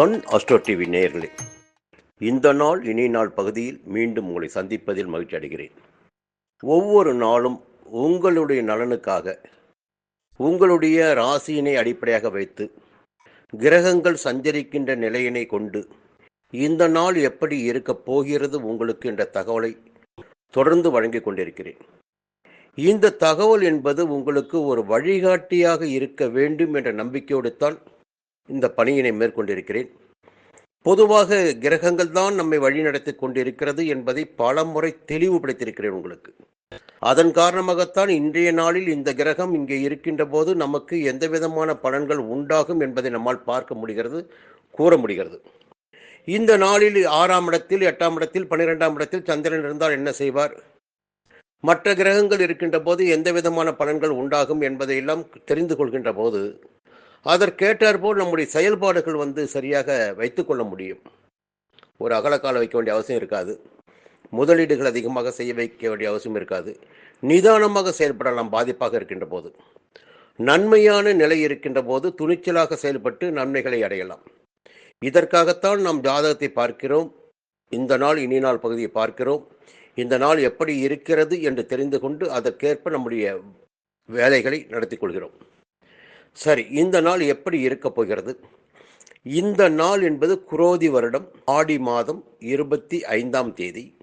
தொன் astro TV நேயர்களே இந்த நாள் இனி நாள் பகுதியில் மீண்டும் உங்களை சந்திப்பதில் மகிழ்ச்சி அடைகிறேன். ஒவ்வொரு நாளும் உங்களுடைய நலனுக்காக உங்களுடைய ராசியினை அடிப்படையாக வைத்து கிரகங்கள் சஞ்சரிக்கின்ற நிலையினை கொண்டு இந்த நாள் எப்படி இருக்கப் போகிறது உங்களுக்கு என்ற தகவலை தொடர்ந்து வழங்கிக் கொண்டிருக்கிறேன். இந்த தகவல் என்பது உங்களுக்கு ஒரு வழிகாட்டியாக இருக்க வேண்டும் என்ற நம்பிக்கையோடு தான் இந்த பணியினை மேற்கொண்டிருக்கிறேன். பொதுவாக கிரகங்கள் தான் நம்மை வழிநடத்தி கொண்டிருக்கிறது என்பதை பலமுறை தெளிவுபடுத்தியிருக்கிறேன் உங்களுக்கு. அதன் காரணமாகத்தான் இன்றைய நாளில் இந்த கிரகம் இங்கே இருக்கின்ற போது நமக்கு எந்த விதமான பலன்கள் உண்டாகும் என்பதை நம்மால் பார்க்க முடிகிறது கூற முடிகிறது. இந்த நாளில் ஆறாம் இடத்தில் எட்டாம் இடத்தில் பன்னிரெண்டாம் இடத்தில் சந்திரன் இருந்தால் என்ன செய்வார்? மற்ற கிரகங்கள் இருக்கின்ற போது எந்த விதமான பலன்கள் உண்டாகும் என்பதையெல்லாம் தெரிந்து கொள்கின்ற போது அதற்கேற்றாற்போல் நம்முடைய செயல்பாடுகள் வந்து சரியாக வைத்துக்கொள்ள முடியும். ஒரு அகலக்கால வைக்க வேண்டிய அவசியம் இருக்காது. முதலீடுகள் அதிகமாக செய்ய வைக்க வேண்டிய அவசியம் இருக்காது. நிதானமாக செயல்படலாம் பாதிப்பாக இருக்கின்ற போது. நன்மையான நிலை இருக்கின்ற போது துணிச்சலாக செயல்பட்டு நன்மைகளை அடையலாம். இதற்காகத்தான் நாம் ஜாதகத்தை பார்க்கிறோம். இந்த நாள் இனி நாள் பகுதியை பார்க்கிறோம். இந்த நாள் எப்படி இருக்கிறது என்று தெரிந்து கொண்டு அதற்கேற்ப நம்முடைய வேலைகளை நடத்தி கொள்கிறோம். சரி இந்த நாள் எப்படி இருக்கப் போகிறது? இந்த நாள் என்பது குரோதி வருடம் ஆடி மாதம் இருபத்தி ஐந்தாம் தேதி.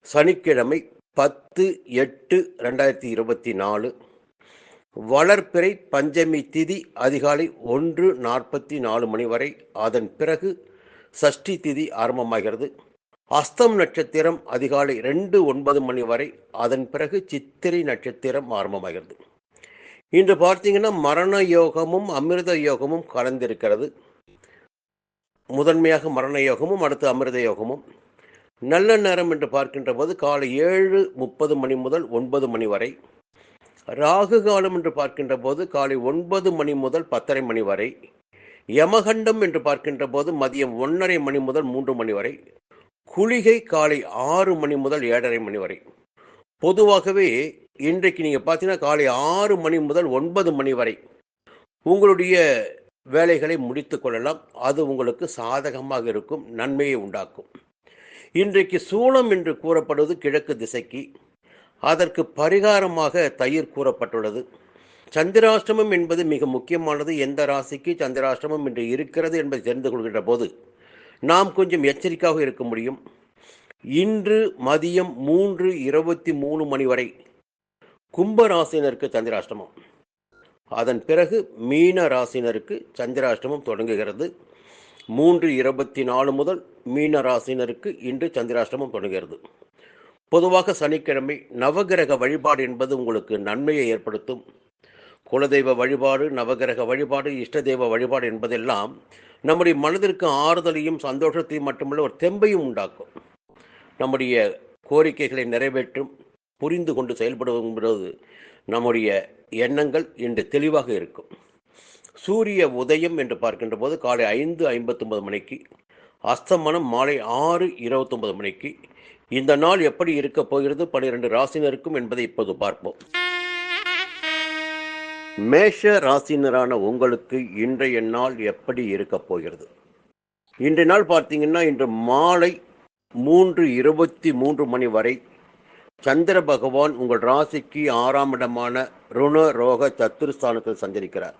சனிக்கிழமை பத்து எட்டு ரெண்டாயிரத்தி இருபத்தி நாலு. வளர்ப்பிறை பஞ்சமி திதி அதிகாலை ஒன்று நாற்பத்தி நாலு மணி வரை. அதன் பிறகு சஷ்டி திதி ஆரம்பமாகிறது. அஸ்தம் நட்சத்திரம் அதிகாலை ரெண்டு ஒன்பது மணி வரை. அதன் பிறகு சித்திரை நட்சத்திரம் ஆரம்பமாகிறது. இன்று பார்த்தீங்கன்னா மரண யோகமும் அமிர்த யோகமும் கலந்திருக்கிறது. முதன்மையாக மரண யோகமும் அடுத்து அமிர்த யோகமும். நல்ல நேரம் என்று பார்க்கின்ற போது காலை ஏழு முப்பது மணி முதல் ஒன்பது மணி வரை. ராகு காலம் என்று பார்க்கின்ற போது காலை ஒன்பது மணி முதல் பத்தரை மணி வரை. யமகண்டம் என்று பார்க்கின்ற போது மதியம் ஒன்றரை மணி முதல் மூன்று மணி வரை. குளிகை காலை ஆறு மணி முதல் ஏழரை மணி வரை. பொதுவாகவே இன்றைக்கு நீங்கள் பார்த்தீங்கன்னா காலை ஆறு மணி முதல் ஒன்பது மணி வரை உங்களுடைய வேலைகளை முடித்து கொள்ளலாம். அது உங்களுக்கு சாதகமாக இருக்கும் நன்மையை உண்டாக்கும். இன்றைக்கு சூளம் என்று கூறப்படுவது கிழக்கு திசைக்கு. அதற்கு பரிகாரமாக தயிர் கூறப்பட்டுள்ளது. சந்திராஷ்டமம் என்பது மிக முக்கியமானது. எந்த ராசிக்கு சந்திராஷ்டமம் என்று இருக்கிறது என்பதை தெரிந்து கொள்கின்ற போது நாம் கொஞ்சம் எச்சரிக்கையாக இருக்க முடியும். இன்று மதியம் மூன்று இருபத்தி மூணு மணி வரை கும்பராசினருக்கு சந்திராஷ்டமம். அதன் பிறகு மீன ராசினருக்கு சந்திராஷ்டமம் தொடங்குகிறது. மூன்று இருபத்தி நாலு முதல் மீன ராசினருக்கு இன்று சந்திராஷ்டமம் தொடங்குகிறது. பொதுவாக சனிக்கிழமை நவகிரக வழிபாடு என்பது உங்களுக்கு நன்மையை ஏற்படுத்தும். குலதெய்வ வழிபாடு நவகிரக வழிபாடு இஷ்ட தெய்வ வழிபாடு என்பதெல்லாம் நம்முடைய மனதிற்கு ஆறுதலையும் சந்தோஷத்தையும் மட்டுமல்ல ஒரு தெம்பையும் உண்டாக்கும். நம்முடைய கோரிக்கைகளை நிறைவேற்றும் புரிந்து கொண்டு செயல்படுவது நம்முடைய எண்ணங்கள் இன்று தெளிவாக இருக்கும். சூரிய உதயம் என்று பார்க்கின்ற போது காலை ஐந்து ஐம்பத்தொன்பது மணிக்கு அஸ்தமனம் மாலை ஆறு இருபத்தொன்பது மணிக்கு. இந்த நாள் எப்படி இருக்கப் போகிறது? பனிரெண்டு ராசினருக்கும் என்பதை இப்போது பார்ப்போம். மேஷ ராசினரான உங்களுக்கு இன்றைய நாள் எப்படி இருக்கப் போகிறது? இன்றைய நாள் பார்த்தீங்கன்னா இன்று மாலை மூன்று இருபத்தி மூன்று மணி வரை சந்திர பகவான் உங்கள் ராசிக்கு ஆறாம் இடமான ருண ரோக சத்துருஸ்தானத்தில் சஞ்சரிக்கிறார்.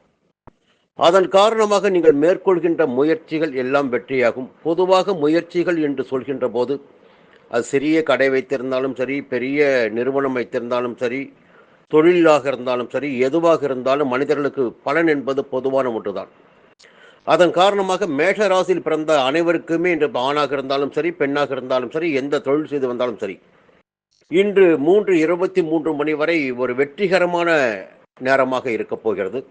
அதன் காரணமாக நீங்கள் மேற்கொள்கின்ற முயற்சிகள் எல்லாம் வெற்றியாகும். பொதுவாக முயற்சிகள் என்று சொல்கின்ற போது அது சிறிய கடை வைத்திருந்தாலும் சரி பெரிய நிறுவனம் வைத்திருந்தாலும் சரி தொழிலாக இருந்தாலும் சரி எதுவாக இருந்தாலும் மனிதர்களுக்கு பலன் என்பது பொதுவான ஒன்றுதான். அதன் காரணமாக மேஷ ராசியில் பிறந்த அனைவருக்குமே இன்று ஆணாக இருந்தாலும் சரி பெண்ணாக இருந்தாலும் சரி எந்த தொழில் செய்து வந்தாலும் சரி இன்று மூன்று இருபத்தி மூன்று மணி வரை ஒரு வெற்றிகரமான நேரமாக இருக்க போகிறது.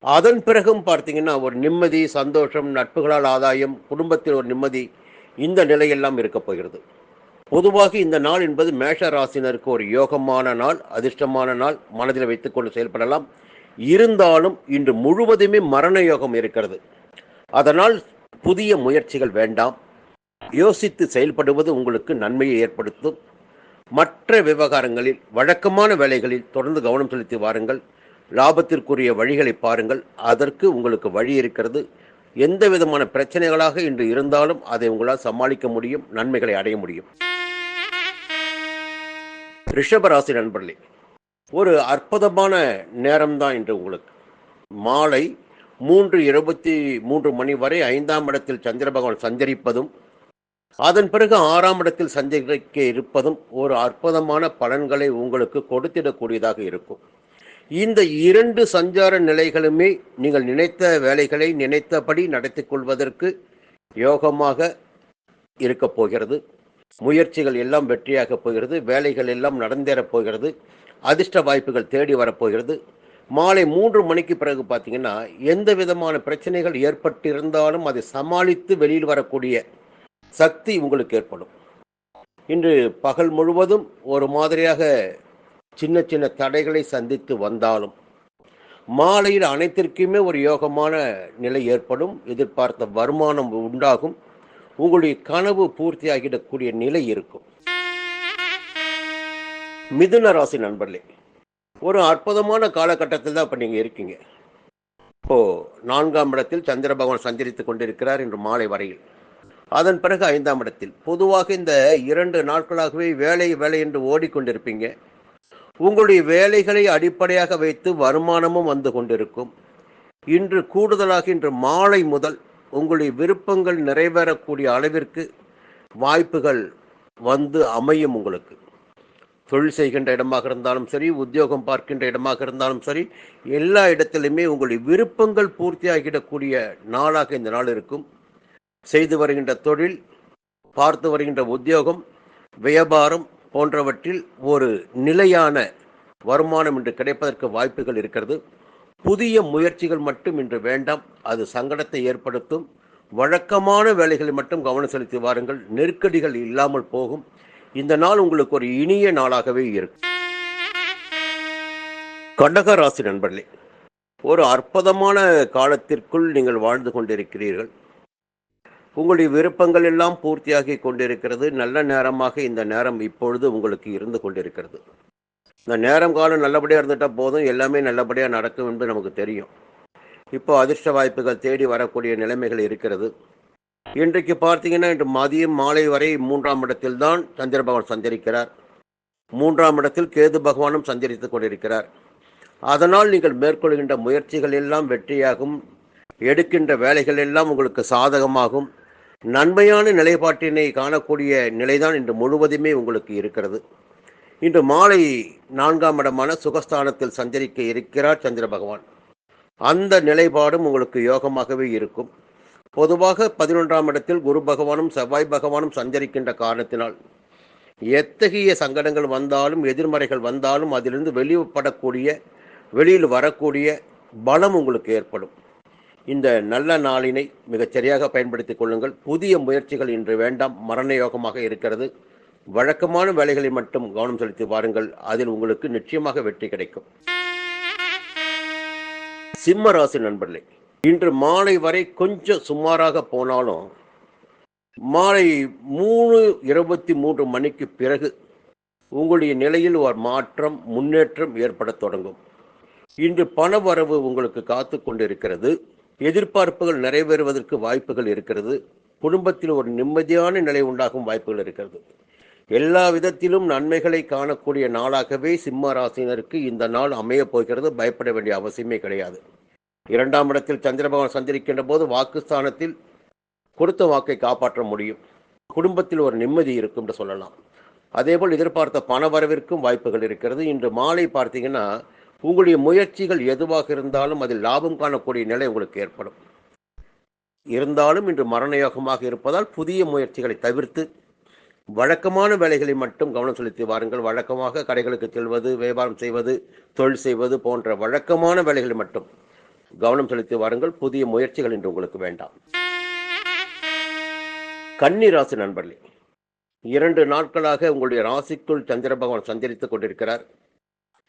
அதன் பிறகும் பார்த்தீங்கன்னா ஒரு நிம்மதி சந்தோஷம் நட்புகளால் ஆதாயம் குடும்பத்தில் ஒரு நிம்மதி இந்த நிலையெல்லாம் இருக்கப் போகிறது. பொதுவாக இந்த நாள் என்பது மேஷ ராசினருக்கு ஒரு யோகமான நாள் அதிர்ஷ்டமான நாள் மனதில் வைத்துக்கொண்டு செயல்படலாம். இருந்தாலும் இன்று முழுவதுமே மரண யோகம் இருக்கிறது. அதனால் புதிய முயற்சிகள் வேண்டாம். யோசித்து செயல்படுவது உங்களுக்கு நன்மையை ஏற்படுத்தும். மற்ற விவகாரங்களில் வழக்கமான வேலைகளில் தொடர்ந்து கவனம் செலுத்தி வாருங்கள். லாபத்திற்குரிய வழிகளை பாருங்கள். அதற்கு உங்களுக்கு வழி இருக்கிறது. எந்த விதமான பிரச்சனைகளாக இன்று இருந்தாலும் அதை உங்களால் சமாளிக்க முடியும் நன்மைகளை அடைய முடியும். ரிஷபராசி நண்பர்களே ஒரு அற்புதமான நேரம்தான் இன்று உங்களுக்கு. மாலை மூன்று இருபத்தி மூன்று மணி வரை ஐந்தாம் இடத்தில் சந்திர பகவான் சஞ்சரிப்பதும் அதன் பிறகு ஆறாம் இடத்தில் சஞ்சரிக்க இருப்பதும் ஒரு அற்புதமான பலன்களை உங்களுக்கு கொடுத்திடக்கூடியதாக இருக்கும். இந்த இரண்டு சஞ்சார நிலைகளுமே நீங்கள் நினைத்த வேலைகளை நினைத்தபடி நடத்தி கொள்வதற்கு யோகமாக இருக்கப் போகிறது. முயற்சிகள் எல்லாம் வெற்றியாகப் போகிறது. வேலைகள் எல்லாம் நடந்தேறப் போகிறது. அதிர்ஷ்ட வாய்ப்புகள் தேடி வரப்போகிறது மாலை மூன்று மணிக்கு பிறகு பார்த்தீங்கன்னா எந்த விதமான பிரச்சனைகள் ஏற்பட்டிருந்தாலும் அதை சமாளித்து வெளியில் வரக்கூடிய சக்தி உங்களுக்கு ஏற்படும். இன்று பகல் முழுவதும் ஒரு மாதிரியாக சின்ன சின்ன தடைகளை சந்தித்து வந்தாலும் மாலையில் அனைத்திற்குமே ஒரு யோகமான நிலை ஏற்படும் எதிர்பார்த்த வருமானம் உண்டாகும் உங்களுடைய கனவு பூர்த்தியாகிடக்கூடிய நிலை இருக்கும். மிதுன ராசி நண்பர்களே ஒரு அற்புதமான காலகட்டத்தில் தான் இப்போ நீங்கள் இருக்கீங்க. இப்போ நான்காம் இடத்தில் சந்திர பகவான் சஞ்சரித்து கொண்டிருக்கிறார் இன்று மாலை வரையில். அதன் பிறகு ஐந்தாம் இடத்தில். பொதுவாக இந்த இரண்டு நாட்களாகவே வேலை வேலை என்று ஓடிக்கொண்டிருப்பீங்க. உங்களுடைய வேலைகளை அடிப்படையாக வைத்து வருமானமும் வந்து கொண்டிருக்கும். இன்று கூடுதலாக இன்று மாலை முதல் உங்களுடைய விருப்பங்கள் நிறைவேறக்கூடிய அளவிற்கு வாய்ப்புகள் வந்து அமையும் உங்களுக்கு. தொழில் செய்கின்ற இடமாக இருந்தாலும் சரி உத்தியோகம் பார்க்கின்ற இடமாக இருந்தாலும் சரி எல்லா இடத்திலுமே உங்களுடைய விருப்பங்கள் பூர்த்தியாகிடக்கூடிய நாளாக இந்த நாள் இருக்கும். செய்து வருகின்ற தொழில் பார்த்து வருகின்ற உத்தியோகம் வியாபாரம் போன்றவற்றில் ஒரு நிலையான வருமானம் இன்று கிடைப்பதற்கு வாய்ப்புகள் இருக்கிறது. புதிய முயற்சிகள் மட்டும் இன்று வேண்டாம். அது சங்கடத்தை ஏற்படுத்தும். வழக்கமான வேலைகளை மட்டும் கவனம் செலுத்தி வாருங்கள். நெருக்கடிகள் இல்லாமல் போகும். இந்த நாள் உங்களுக்கு ஒரு இனிய நாளாகவே இருக்கும். கடக ராசி நண்பர்களே ஒரு அற்புதமான காலத்திற்குள் நீங்கள் வாழ்ந்து கொண்டிருக்கிறீர்கள். உங்களுடைய விருப்பங்கள் எல்லாம் பூர்த்தியாகி கொண்டிருக்கிறது. நல்ல நேரமாக இந்த நேரம் இப்பொழுது உங்களுக்கு இருந்து கொண்டிருக்கிறது. இந்த நேரம் காலம் நல்லபடியாக இருந்துட்டால் போதும். எல்லாமே நல்லபடியாக நடக்கும் என்று நமக்கு தெரியும். இப்போ அதிர்ஷ்ட வாய்ப்புகள் தேடி வரக்கூடிய நிலைமைகள் இருக்கிறது. இன்றைக்கு பார்த்தீங்கன்னா இன்று மதியம் மாலை வரை மூன்றாம் இடத்தில் தான் சந்திர பகவான் சஞ்சரிக்கிறார். மூன்றாம் இடத்தில் கேது பகவானும் சஞ்சரித்துக் கொண்டிருக்கிறார். அதனால் நீங்கள் மேற்கொள்கின்ற முயற்சிகள் எல்லாம் வெற்றியாகும். எடுக்கின்ற வேலைகள் எல்லாம் உங்களுக்கு சாதகமாகும். நன்மையான நிலைப்பாட்டினை காணக்கூடிய நிலைதான் இன்று முழுவதுமே உங்களுக்கு இருக்கிறது. இன்று மாலை நான்காம் இடமான சுகஸ்தானத்தில் சஞ்சரிக்க இருக்கிறார் சந்திர பகவான். அந்த நிலைப்பாடும் உங்களுக்கு யோகமாகவே இருக்கும். பொதுவாக பதினொன்றாம் இடத்தில் குரு பகவானும் செவ்வாய் பகவானும் சஞ்சரிக்கின்ற காரணத்தினால் எத்தகைய சங்கடங்கள் வந்தாலும் எதிர்மறைகள் வந்தாலும் அதிலிருந்து வெளிப்படக்கூடிய வெளியில் வரக்கூடிய பலம் உங்களுக்கு ஏற்படும். இந்த நல்ல நாளினை மிகச் சரியாக பயன்படுத்திக் கொள்ளுங்கள். புதிய முயற்சிகள் இன்று வேண்டாம். மரண யோகமாக இருக்கிறது. வழக்கமான வேலைகளை மட்டும் கவனம் செலுத்தி வாருங்கள். அதில் உங்களுக்கு நிச்சயமாக வெற்றி கிடைக்கும். சிம்ம ராசி நண்பர்களே இன்று மாலை வரை கொஞ்சம் சுமாராக போனாலும் மாலை மூணு இருபத்தி மூன்று மணிக்கு பிறகு உங்களுடைய நிலையில் ஒரு மாற்றம் முன்னேற்றம் ஏற்படத் தொடங்கும். இன்று பண வரவு உங்களுக்கு காத்து கொண்டிருக்கிறது. எதிர்பார்ப்புகள் நிறைவேறுவதற்கு வாய்ப்புகள் இருக்கிறது. குடும்பத்தில் ஒரு நிம்மதியான நிலை உண்டாகும் வாய்ப்புகள் இருக்கிறது. எல்லா விதத்திலும் நன்மைகளை காணக்கூடிய நாளாகவே சிம்ம ராசினருக்கு இந்த நாள் அமையப் போகிறது. பயப்பட வேண்டிய அவசியமே கிடையாது. இரண்டாம் இடத்தில் சந்திரபகவான் சந்திரிக்கின்ற போது வாக்குஸ்தானத்தில் கொடுத்த வாக்கை காப்பாற்ற முடியும். குடும்பத்தில் ஒரு நிம்மதி இருக்கும் என்று சொல்லலாம். அதேபோல் எதிர்பார்த்த பண வரவிற்கும் வாய்ப்புகள் இருக்கிறது. இன்று மாலை பார்த்தீங்கன்னா உங்களுடைய முயற்சிகள் எதுவாக இருந்தாலும் அதில் லாபம் காணக்கூடிய நிலை உங்களுக்கு ஏற்படும். இருந்தாலும் இன்று மரணயோகமாக இருப்பதால் புதிய முயற்சிகளை தவிர்த்து வழக்கமான வேலைகளை மட்டும் கவனம் செலுத்தி வாருங்கள். வழக்கமாக கடைகளுக்கு செல்வது வியாபாரம் செய்வது தொழில் செய்வது போன்ற வழக்கமான வேலைகளை மட்டும் கவனம் செலுத்தி வாருங்கள். புதிய முயற்சிகள் இன்று உங்களுக்கு வேண்டாம். கன்னி ராசி நண்பர்களே இரண்டு நாட்களாக உங்களுடைய ராசிக்குள் சந்திர பகவான் சஞ்சரித்துக் கொண்டிருக்கிறார்.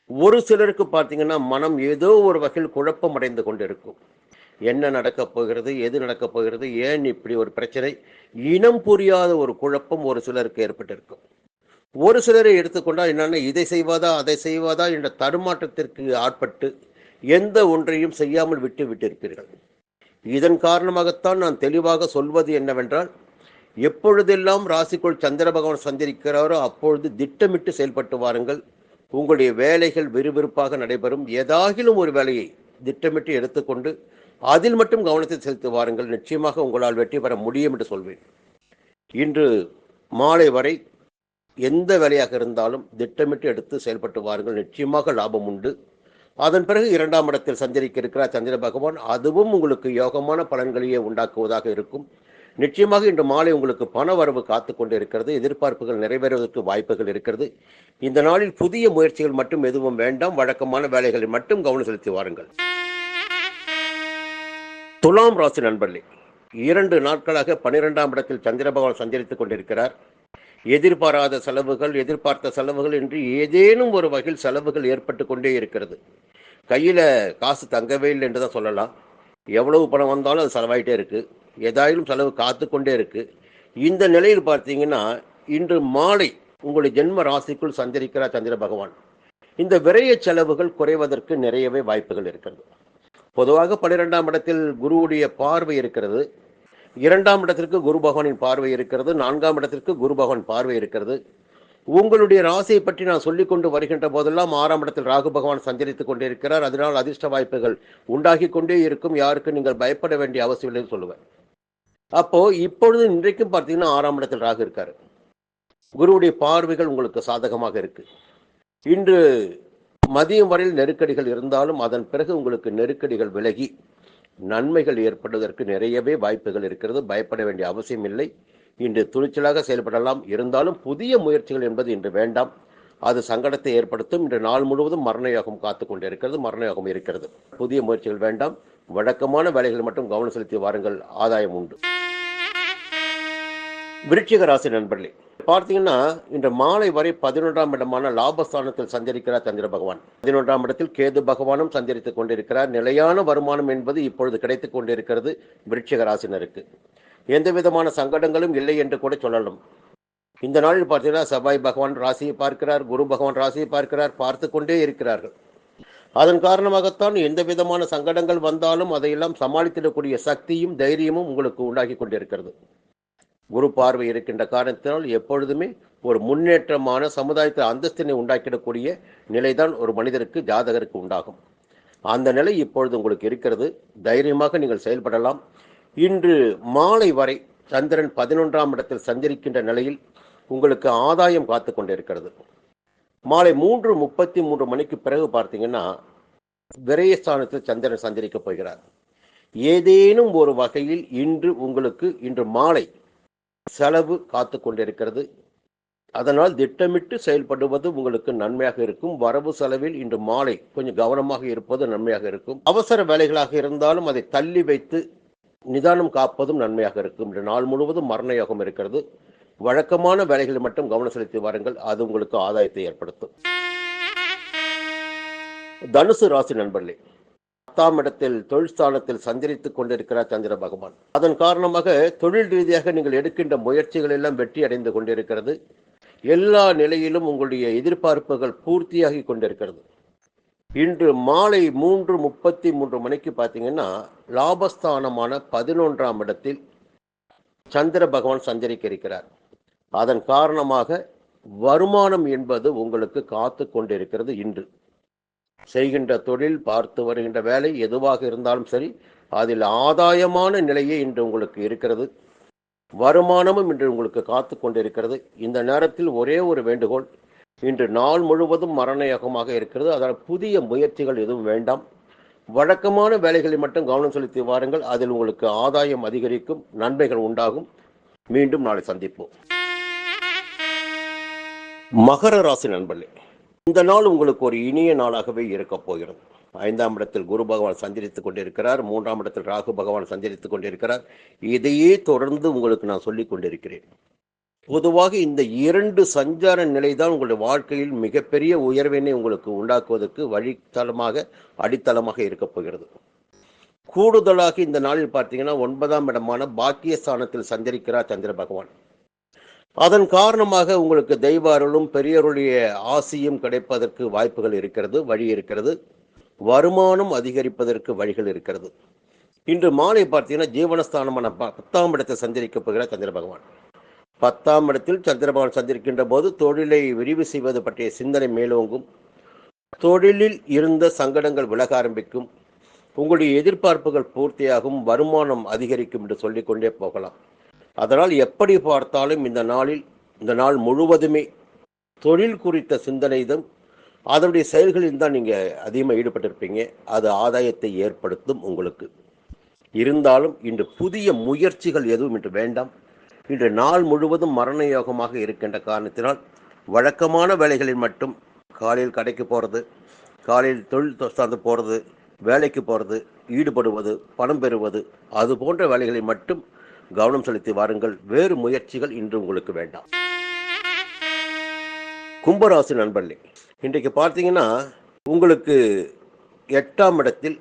ஒரு சிலருக்கு பார்த்தீங்கன்னா மனம் ஏதோ ஒரு வகையில் குழப்பம் அடைந்து கொண்டிருக்கும். என்ன நடக்கப் போகிறது எது நடக்கப் போகிறது ஏன் இப்படி ஒரு பிரச்சனை? இனம் புரியாத ஒரு குழப்பம் ஒரு சிலருக்கு ஏற்பட்டிருக்கும். ஒரு சிலரை எடுத்துக்கொண்டால் என்னென்ன இதை செய்வாதா அதை செய்வாதா என்ற தடுமாற்றத்திற்கு ஆட்பட்டு எந்த ஒன்றையும் செய்யாமல் விட்டு விட்டிருப்பீர்கள். இதன் காரணமாகத்தான் நான் தெளிவாக சொல்வது என்னவென்றால் எப்பொழுதெல்லாம் ராசிக்குள் சந்திர பகவான் சந்திரிக்கிறாரோ அப்பொழுது திட்டமிட்டு செயல்பட்டு வாருங்கள். உங்களுடைய வேலைகள் விறுவிறுப்பாக நடைபெறும். ஏதாகிலும் ஒரு வேலையை திட்டமிட்டு எடுத்துக்கொண்டு அதில் மட்டும் கவனத்தை செலுத்தி வாருங்கள். நிச்சயமாக உங்களால் வெற்றி பெற முடியும் என்று சொல்வேன். இன்று மாலை வரை எந்த வேலையாக இருந்தாலும் திட்டமிட்டு எடுத்து செயல்பட்டு வாருங்கள். நிச்சயமாக லாபம் உண்டு. அதன் பிறகு இரண்டாம் இடத்தில் சஞ்சரிக்க இருக்கிறார் சந்திர பகவான். அதுவும் உங்களுக்கு யோகமான பலன்களையே உண்டாக்குவதாக இருக்கும். நிச்சயமாக இன்று மாலை உங்களுக்கு பண வரவு காத்து கொண்டு இருக்கிறது. எதிர்பார்ப்புகள் நிறைவேறுவதற்கு வாய்ப்புகள் இருக்கிறது. இந்த நாளில் புதிய முயற்சிகள் மட்டும் எதுவும் வேண்டாம். வழக்கமான வேலைகளில் மட்டும் கவனம் செலுத்தி வாருங்கள். துலாம் ராசி நண்பர்களே இரண்டு நாட்களாக பனிரெண்டாம் இடத்தில் சந்திர பகவான் சஞ்சரித்துக் கொண்டிருக்கிறார். எதிர்பாராத செலவுகள் எதிர்பார்த்த செலவுகள் என்று ஏதேனும் ஒரு வகையில் செலவுகள் ஏற்பட்டு கொண்டே இருக்கிறது. கையில் காசு தங்கவே இல்லை என்று தான் சொல்லலாம். எவ்வளவு பணம் வந்தாலும் அது செலவாயிட்டே இருக்குது ஏதாயிலும் செலவு காத்து கொண்டே இருக்கு. இந்த நிலையில் பார்த்தீங்கன்னா இன்று மாலை உங்களுடைய ஜென்ம ராசிக்குள் சஞ்சரிக்கிறார் சந்திர பகவான். இந்த விரைய செலவுகள் குறைவதற்கு நிறையவே வாய்ப்புகள் இருக்கிறது. பொதுவாக பன்னிரெண்டாம் இடத்தில் குருவுடைய பார்வை இருக்கிறது. இரண்டாம் இடத்திற்கு குரு பகவானின் பார்வை இருக்கிறது. நான்காம் இடத்திற்கு குரு பகவான் பார்வை இருக்கிறது. உங்களுடைய ராசியை பற்றி நான் சொல்லிக் கொண்டு வருகின்ற போதெல்லாம் ஆறாம் இடத்தில் ராகு பகவான் சஞ்சரித்துக் கொண்டிருக்கிறார். அதனால் அதிர்ஷ்ட வாய்ப்புகள் உண்டாகி கொண்டே இருக்கும். யாருக்கும் நீங்கள் பயப்பட வேண்டிய அவசியம் இல்லைன்னு சொல்லுவேன். அப்போ இப்பொழுது இன்றைக்கும் பார்த்தீங்கன்னா ஆறாம் இடத்தில் ராகு இருக்காரு. குருவுடைய பார்வைகள் உங்களுக்கு சாதகமாக இருக்கு. இன்று மதியம் வரையில் நெருக்கடிகள் இருந்தாலும் அதன் பிறகு உங்களுக்கு நெருக்கடிகள் விலகி நன்மைகள் ஏற்படுவதற்கு நிறையவே வாய்ப்புகள் இருக்கிறது. பயப்பட வேண்டிய அவசியம் இல்லை. இன்று துணிச்சலாக செயல்படலாம். இருந்தாலும் புதிய முயற்சிகள் என்பது இன்று வேண்டாம். அது சங்கடத்தை ஏற்படுத்தும். இன்று நாள் முழுவதும் மரண யோகம் காத்து கொண்டிருக்கிறது மரண யோகம் இருக்கிறது. புதிய முயற்சிகள் வேண்டாம். வழக்கமான வேலைகள் மட்டும் கவனம் செலுத்தி வாருங்கள். ஆதாயம் உண்டு. விருட்சிக ராசி நண்பர்களே பார்த்தீங்கன்னா இன்று மாலை வரை பதினொன்றாம் இடமான லாபஸ்தானத்தில் சஞ்சரிக்கிறார் சந்திர பகவான். பதினொன்றாம் இடத்தில் கேது பகவானும் சஞ்சரித்துக் கொண்டிருக்கிறார். நிலையான வருமானம் என்பது இப்பொழுது கிடைத்துக் கொண்டிருக்கிறது விருட்சிக ராசினருக்கு. எந்த விதமான சங்கடங்களும் இல்லை என்று கூட சொல்லலாம். இந்த நாளில் பார்த்தீங்கன்னா செவ்வாய் பகவான் ராசியை பார்க்கிறார் குரு பகவான் ராசியை பார்க்கிறார் பார்த்து கொண்டே இருக்கிறார்கள். அதன் காரணமாகத்தான் எந்த விதமான சங்கடங்கள் வந்தாலும் அதையெல்லாம் சமாளித்திடக்கூடிய சக்தியும் தைரியமும் உங்களுக்கு உண்டாகி கொண்டிருக்கிறது. குரு பார்வை இருக்கின்ற காரணத்தினால் எப்பொழுதுமே ஒரு முன்னேற்றமான சமுதாயத்தில் அந்தஸ்தினை உண்டாக்கிடக்கூடிய நிலைதான் ஒரு மனிதருக்கு ஜாதகருக்கு உண்டாகும். அந்த நிலை இப்பொழுது உங்களுக்கு இருக்கிறது. தைரியமாக நீங்கள் செயல்படலாம். இன்று மாலை வரை சந்திரன் பதினொன்றாம் இடத்தில் சஞ்சரிக்கின்ற நிலையில் உங்களுக்கு ஆதாயம் காத்து கொண்டிருக்கிறது. மாலை மூன்று முப்பத்தி மூன்று மணிக்கு பிறகு பார்த்தீங்கன்னா விரயஸ்தானத்தில் சந்திரன் சஞ்சரிக்கப் போகிறார். ஏதேனும் ஒரு வகையில் இன்று உங்களுக்கு இன்று மாலை செலவு காத்து கொண்டிருக்கிறது. அதனால் திட்டமிட்டு செயல்படுவது உங்களுக்கு நன்மையாக இருக்கும். வரவு செலவில் இன்று மாலை கொஞ்சம் கவனமாக இருப்பது நன்மையாக இருக்கும். அவசர வேலைகளாக இருந்தாலும் அதை தள்ளி வைத்து நிதானம் காப்பதும் நன்மையாக இருக்கும். இன்று நாள் முழுவதும் மரண யோகம் இருக்கிறது. வழக்கமான வேலைகளில் மட்டும் கவனம் செலுத்தி வாருங்கள். அது உங்களுக்கு ஆதாயத்தை ஏற்படுத்தும். தனுசு ராசி நண்பர்களே பத்தாம் இடத்தில் தொழில் ஸ்தானத்தில் சஞ்சரித்துக் கொண்டிருக்கிறார் சந்திர பகவான். அதன் காரணமாக தொழில் ரீதியாக நீங்கள் எடுக்கின்ற முயற்சிகள் எல்லாம் வெற்றி அடைந்து கொண்டிருக்கிறது. எல்லா நிலையிலும் உங்களுடைய எதிர்பார்ப்புகள் பூர்த்தியாகி கொண்டிருக்கிறது. இன்று மாலை மூன்று முப்பத்தி மூன்று மணிக்கு பார்த்தீங்கன்னா லாபஸ்தானமான பதினொன்றாம் இடத்தில் சந்திர பகவான் சஞ்சரிக்க இருக்கிறார். அதன் காரணமாக வருமானம் என்பது உங்களுக்கு காத்து கொண்டிருக்கிறது இன்று. செய்கின்ற தொழில் பார்த்து வருகின்ற வேலை எதுவாக இருந்தாலும் சரி அதில் ஆதாயமான நிலையே இன்று உங்களுக்கு இருக்கிறது. வருமானமும் இன்று உங்களுக்கு காத்து கொண்டிருக்கிறது. இந்த நேரத்தில் ஒரே ஒரு வேண்டுகோள் இன்று நாள் முழுவதும் மரணயோகமாக இருக்கிறது. அதனால் புதிய முயற்சிகள் எதுவும் வேண்டாம். வழக்கமான வேலைகளில் மட்டும் கவனம் செலுத்தி வாருங்கள். அதில் உங்களுக்கு ஆதாயம் அதிகரிக்கும் நன்மைகள் உண்டாகும். மீண்டும் நாளை சந்திப்போம். மகர ராசி நண்பர்களே இந்த நாள் உங்களுக்கு ஒரு இனிய நாளாகவே இருக்கப் போகிறது. ஐந்தாம் இடத்தில் குரு பகவான் சஞ்சரித்துக் கொண்டிருக்கிறார். மூன்றாம் இடத்தில் ராகு பகவான் சஞ்சரித்துக் கொண்டிருக்கிறார். இதையே தொடர்ந்து உங்களுக்கு நான் சொல்லிக் கொண்டிருக்கிறேன். பொதுவாக இந்த இரண்டு சஞ்சார நிலைதான் உங்களுடைய வாழ்க்கையில் மிகப்பெரிய உயர்வினை உங்களுக்கு உண்டாக்குவதற்கு வழித்தளமாக அடித்தளமாக இருக்கப் போகிறது. கூடுதலாக இந்த நாளில் பார்த்தீங்கன்னா ஒன்பதாம் இடமான பாக்கியஸ்தானத்தில் சஞ்சரிக்கிறார் சந்திர பகவான். அதன் காரணமாக உங்களுக்கு தெய்வ அருளும் பெரியவருடைய ஆசியும் கிடைப்பதற்கு வாய்ப்புகள் இருக்கிறது வழி இருக்கிறது வருமானம் அதிகரிப்பதற்கு வழிகள் இருக்கிறது. இன்று மாலை பார்த்தீங்கன்னா ஜீவனஸ்தானமான பத்தாம் இடத்தை சஞ்சரிக்க போகிறார் சந்திர பகவான். பத்தாம் இடத்தில் சந்திர பகவான் போது தொழிலை விரிவு செய்வது பற்றிய சிந்தனை மேலோங்கும். தொழிலில் இருந்த சங்கடங்கள் விலக ஆரம்பிக்கும். உங்களுடைய எதிர்பார்ப்புகள் பூர்த்தியாகும் வருமானம் அதிகரிக்கும் என்று சொல்லிக்கொண்டே போகலாம். அதனால் எப்படி பார்த்தாலும் இந்த நாளில் இந்த நாள் முழுவதுமே தொழில் குறித்த சிந்தனை தான் அதனுடைய செயல்களில் தான் நீங்கள் அதிகமாக ஈடுபட்டிருப்பீங்க. அது ஆதாயத்தை ஏற்படுத்தும் உங்களுக்கு. இருந்தாலும் இன்று புதிய முயற்சிகள் எதுவும் இன்று வேண்டாம். இன்று நாள் முழுவதும் மரண யோகமாக இருக்கின்ற காரணத்தினால் வழக்கமான வேலைகளில் மட்டும் காலையில் கடைக்கு போகிறது காலையில் தொழில் தொடர்ந்து போகிறது வேலைக்கு போகிறது ஈடுபடுவது பணம் பெறுவது அது போன்ற வேலைகளில் மட்டும் கவனம் செலுத்தி வாருங்கள். வேறு முயற்சிகள் இன்று உங்களுக்கு வேண்டாம். கும்பராசி நண்பர்களே இன்றைக்கு பார்த்தீங்கன்னா உங்களுக்கு எட்டாம் இடத்தில்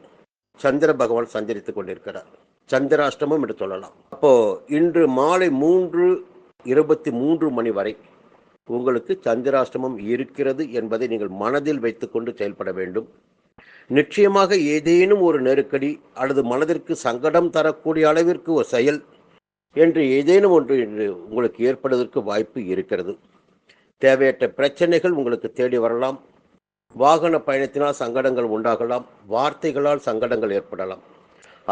சந்திர பகவான் சஞ்சரித்துக் கொண்டிருக்கிறார். சந்திராஷ்டமம் என்று சொல்லலாம். அப்போ இன்று மாலை மூன்று இருபத்தி மூன்று மணி வரை உங்களுக்கு சந்திராஷ்டமம் இருக்கிறது என்பதை நீங்கள் மனதில் வைத்துக்கொண்டு செயல்பட வேண்டும். நிச்சயமாக ஏதேனும் ஒரு நெருக்கடி அல்லது மனதிற்கு சங்கடம் தரக்கூடிய அளவிற்கு ஒரு செயல் என்று ஏதேனும் ஒன்று இன்று உங்களுக்கு ஏற்படுவதற்கு வாய்ப்பு இருக்கிறது. தேவையற்ற பிரச்சனைகள் உங்களுக்கு தேடி வரலாம். வாகன பயணத்தினால் சங்கடங்கள் உண்டாகலாம். வார்த்தைகளால் சங்கடங்கள் ஏற்படலாம்.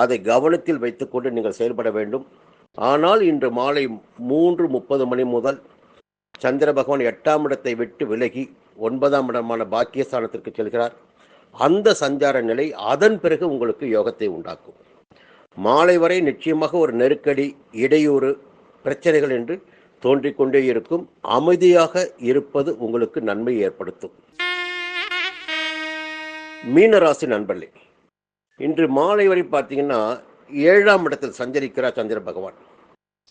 அதை கவனத்தில் வைத்துக்கொண்டு நீங்கள் செயல்பட வேண்டும். ஆனால் இன்று மாலை மூன்று முப்பது மணி முதல் சந்திர பகவான் எட்டாம் இடத்தை விட்டு விலகி ஒன்பதாம் இடமான பாக்கியஸ்தானத்திற்கு செல்கிறார். அந்த சஞ்சார நிலை அதன் பிறகு உங்களுக்கு யோகத்தை உண்டாக்கும். மாலை வரை நிச்சயமாக ஒரு நெருக்கடி இடையூறு பிரச்சனைகள் என்று தோன்றிக்கொண்டே இருக்கும். அமைதியாக இருப்பது உங்களுக்கு நன்மை ஏற்படுத்தும். மீனராசி நண்பர்களே இன்று மாலை வரை பார்த்தீங்கன்னா ஏழாம் இடத்தில் சஞ்சரிக்கிறார் சந்திர பகவான்.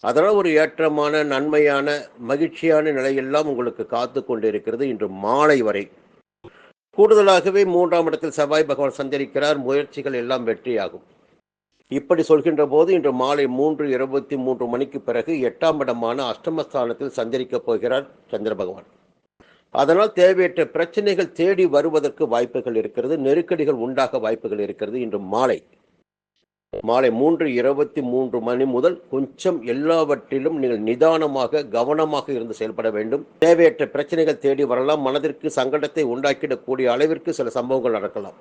அதனால் ஒரு ஏற்றமான நன்மையான மகிழ்ச்சியான நிலையெல்லாம் உங்களுக்கு காத்து கொண்டிருக்கிறது இன்று மாலை வரை. கூடுதலாகவே மூன்றாம் இடத்தில் செவ்வாய் பகவான் சஞ்சரிக்கிறார். முயற்சிகள் எல்லாம் வெற்றியாகும். இப்படி சொல்கின்ற போது இன்று மாலை மூன்று இருபத்தி மூன்று மணிக்கு பிறகு எட்டாம் இடமான அஷ்டமஸ்தானத்தில் சஞ்சரிக்கப் போகிறார் சந்திர பகவான். அதனால் தேவையற்ற பிரச்சனைகள் தேடி வருவதற்கு வாய்ப்புகள் இருக்கிறது நெருக்கடிகள் உண்டாக வாய்ப்புகள் இருக்கிறது இன்று மாலை. மாலை மூன்று இருபத்தி மூன்று மணி முதல் கொஞ்சம் எல்லாவற்றிலும் நீங்கள் நிதானமாக கவனமாக இருந்து செயல்பட வேண்டும். தேவையற்ற பிரச்சனைகள் தேடி வரலாம் மனதிற்கு சங்கடத்தை உண்டாக்கிடக்கூடிய அளவிற்கு சில சம்பவங்கள் நடக்கலாம்.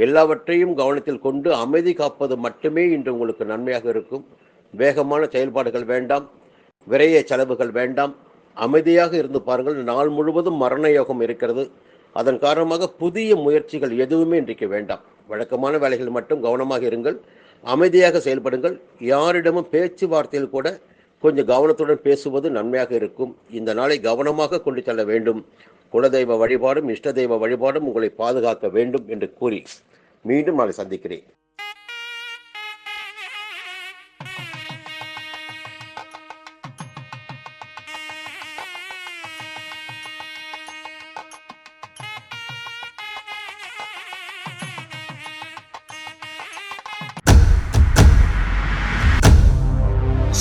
எல்லாவற்றையும் கவனத்தில் கொண்டு அமைதி காப்பது மட்டுமே இன்று உங்களுக்கு நன்மையாக இருக்கும். வேகமான செயல்பாடுகள் வேண்டாம். விரைய செலவுகள் வேண்டாம். அமைதியாக இருந்து பாருங்கள். நாள் முழுவதும் மரண யோகம் இருக்கிறது. அதன் காரணமாக புதிய முயற்சிகள் எதுவுமே இன்றைக்கு வேண்டாம். வழக்கமான வேலைகள் மட்டும் கவனமாக இருங்கள். அமைதியாக செயல்படுங்கள். யாரிடமும் பேச்சுவார்த்தையில் கூட கொஞ்சம் கவனத்துடன் பேசுவது நன்மையாக இருக்கும். இந்த நாளை கவனமாக கொண்டு செல்ல வேண்டும். குலதெய்வ வழிபாடும் இஷ்ட தெய்வ வழிபாடும் உங்களை பாதுகாக்க வேண்டும் என்று கூறி மீண்டும் நாளை சந்திக்கிறேன்.